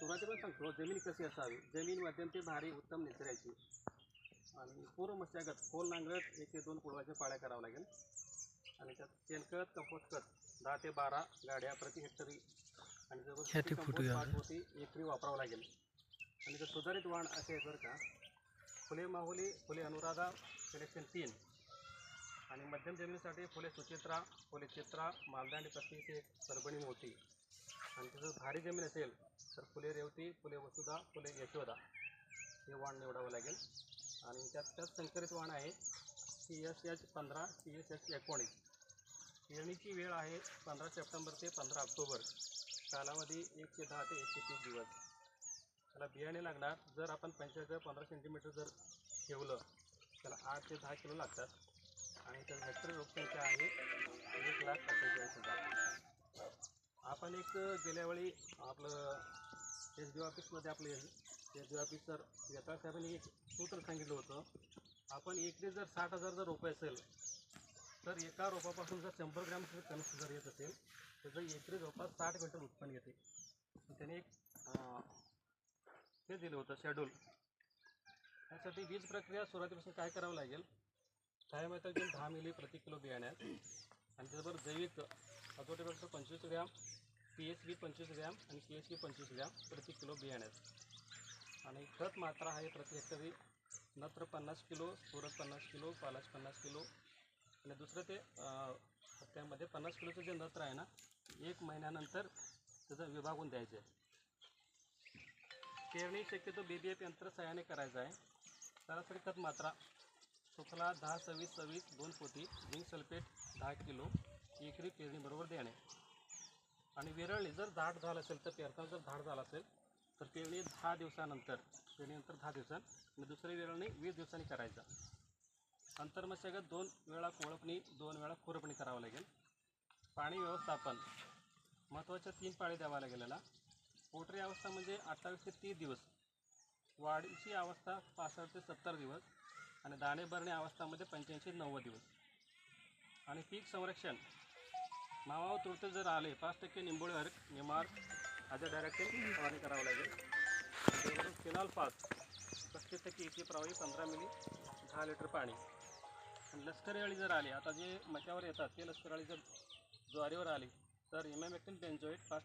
सुरुवातीला सांगतो. जमीन कशी असावी? जमीन मध्यम ते भारी उत्तम निचरायची आणि पूर्व मशागत खोल नांगरट एक ते दोन कुळवाच्या पाळ्या करावं लागेल. आणि त्यात शेणखत कंपोस्ट खत दहा ते बारा गाड्या प्रति हेक्टरी. आणि ते. पाच होती एकरी वापरावं लागेल. आणि जर सुधारित वाण असे बरं का फुले माहुली फुले अनुराधा सिलेक्शन तीन. आणि मध्यम जमिनीसाठी फुले सुचित्रा फुले चित्रा मालदांडी पस्तीस एक परभणी मोठी आणि जर भारी जमीन असेल तर फुले रेवती फुले वसुधा फुले यशोदा हे वाण निवडावं लागेल. आणि त्यात त्यात संकरित वाण आहे सी एस एच पंधरा सी एस एच एकोणीस. पेरणीची वेळ आहे पंधरा सप्टेंबर ते पंधरा ऑक्टोबर. कालावधी एक ते दहा ते एकशे तीस दिवस. त्याला बियाणे लागणार. जर आपण पंचायत पंधरा सेंटीमीटर जर ठेवलं त्याला आठ ते दहा किलो लागतात. आणि त्याची हेक्टर लोकसंख्या आहे एक लाख अठ्ठेचाळीस हजार. आपण एक गेल्या वेळी आपलं एस डी ऑफिसमध्ये आपले एस डी ऑफिसर यथा साहेबांनी एक सूत्र सांगितलं होतं आपण एकरी जर साठ हजार जर रोपे असेल तर एका रोपापासून जर शंभर ग्रॅम जर कणस जर येत असेल तर जर एकरी रोपात साठ क्विंटल उत्पन्न येते त्याने एक हे दिलं होतं शेड्यूल. त्यासाठी वीज प्रक्रिया सुरुवातीपासून काय करावं लागेल? थायमेथाजीन दहा मिली प्रति किलो बियाण्यात आणि त्याचबरोबर जैविक अजोटेबरचं पंचवीस ग्रॅम पी एच बी पंचवीस ग्रॅम आणि पी एच बी पंचवीस ग्रॅम प्रति किलो बियाण्यात. आणि खत मात्रा आहे प्रति हेक्टरी नत्र पन्नास किलो सुरत पन्नास किलो पालाश पन्नास किलो. आणि दुसरं ते त्यामध्ये पन्नास किलोचं जे नत्र आहे ना एक महिन्यानंतर त्याचं विभागून द्यायचं. आहे पेरणी शक्यतो बी बी एफ यंत्र सहाय्याने करायचं आहे. सरासरी खत मात्रा सुफला दहा सव्वीस सव्वीस दोन पोती झिंक सल्फेट दहा किलो एकरी पेरणीबरोबर देणे. आणि विरळणी जर झाड झालं असेल तर पेरताना जर झाड झालं असेल तर पेरणी दहा दिवसानंतर पेरणीनंतर दहा दिवसां आणि दुसरी विरळणी वीस दिवसांनी करायचा. अंतर्मशागत दोन वेळा कोळपणी दोन वेळा खुरपणी करावं लागेल. पाणी व्यवस्थापन महत्त्वाच्या तीन पाळी द्यावा लागेल पोटरी अवस्था म्हणजे अठ्ठावीस ते तीस दिवस. वाढीची अवस्था पासष्ट ते सत्तर दिवस. आणि दाणे भरणे अवस्थामध्ये म्हणजे पंच्याऐंशी नव्वद दिवस. आणि पीक संरक्षण मावा तुरते जर आले पाच टक्के निंबोळी हरक निमार आजच्या डायरेक्ट फवारणी करावं लागेल. फिनाल फिनॉल पाच पस्तीस टक्के इथे प्रवाही पंधरा मिली दहा लिटर पाणी. लष्करी अळी जर आली आता जे मक्यावर येतात ते लष्करी अळी जर ज्वारीवर आली तर इमॅमॅक्टिन बेंजोएट पाच